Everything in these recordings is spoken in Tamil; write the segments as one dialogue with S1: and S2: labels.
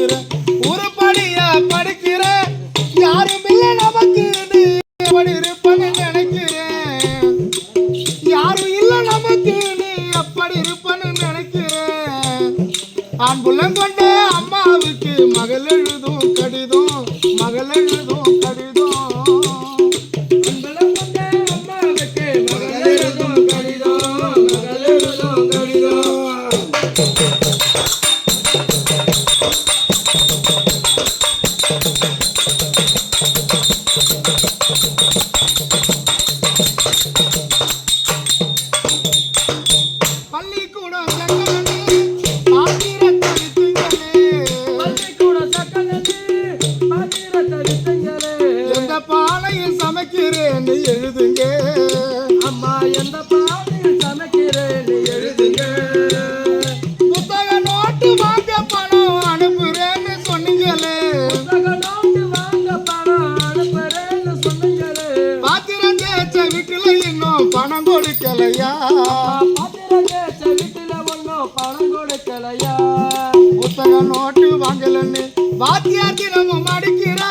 S1: படிக்கிற உருப்படியா படிக்கிற யாரும் இல்ல நமக்கு எப்படி இருப்பன்னு நினைக்கிறேன். யாரும் இல்ல நமக்கு நீ எப்படி இருப்பன்னு நினைக்கிறேன். ஆண் புள்ளம் கொண்ட அம்மாவுக்கு மகள் எழுதும் கடிதம் மகள் எழுதும் கடிதம். Thank you. வீட்டுல ஒன்னும் பணம் கொடுக்கலையா புத்தகம் நோட்டு வாங்கலன்னு வாத்தியார் தினமும் அடிக்கிறா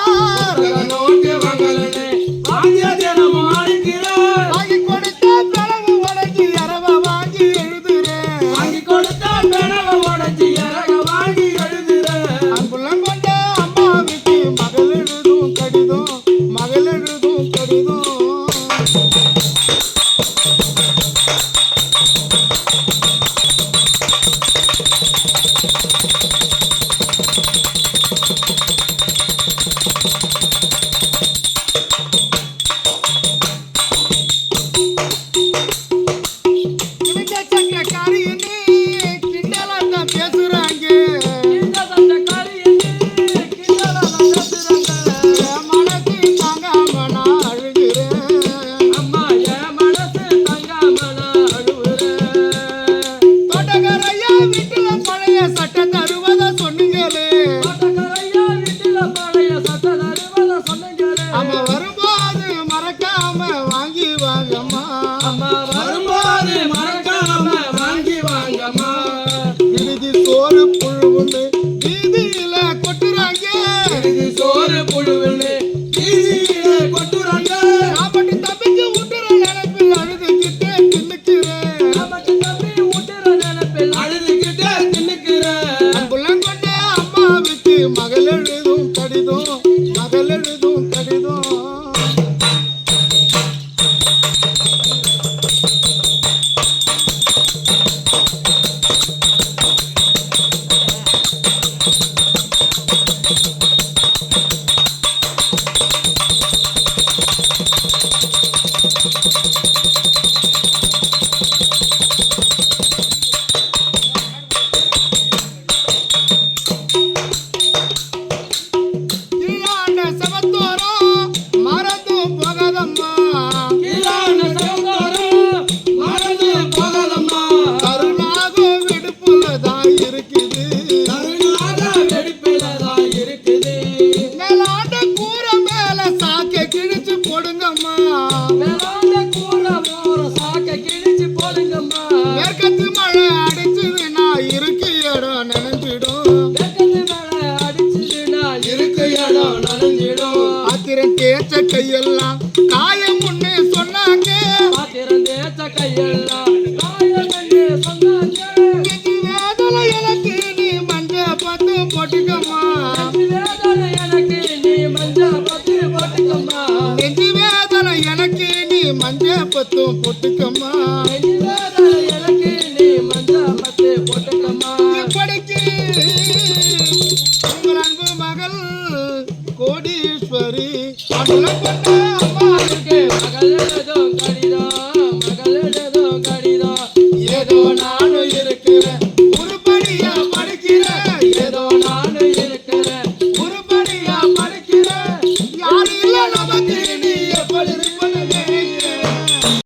S1: வரும்போது மறக்காம வாங்கி வாங்கம்மா.
S2: அம்மா வாங்கி வாங்கம்மா.
S1: விடுதி சோறு திறந்தேச்ச கையெல்லாம் காயம் ஒண்ணு சொன்னாங்க.
S2: திறந்தேச்ச கையெல்லாம் காயம் ஒண்ணு
S1: சொன்னாங்க. வேதனை எனக்கு
S2: எனக்கு நீ
S1: மஞ்ச பத்தும் போட்டுக்கம்மா. Thank you.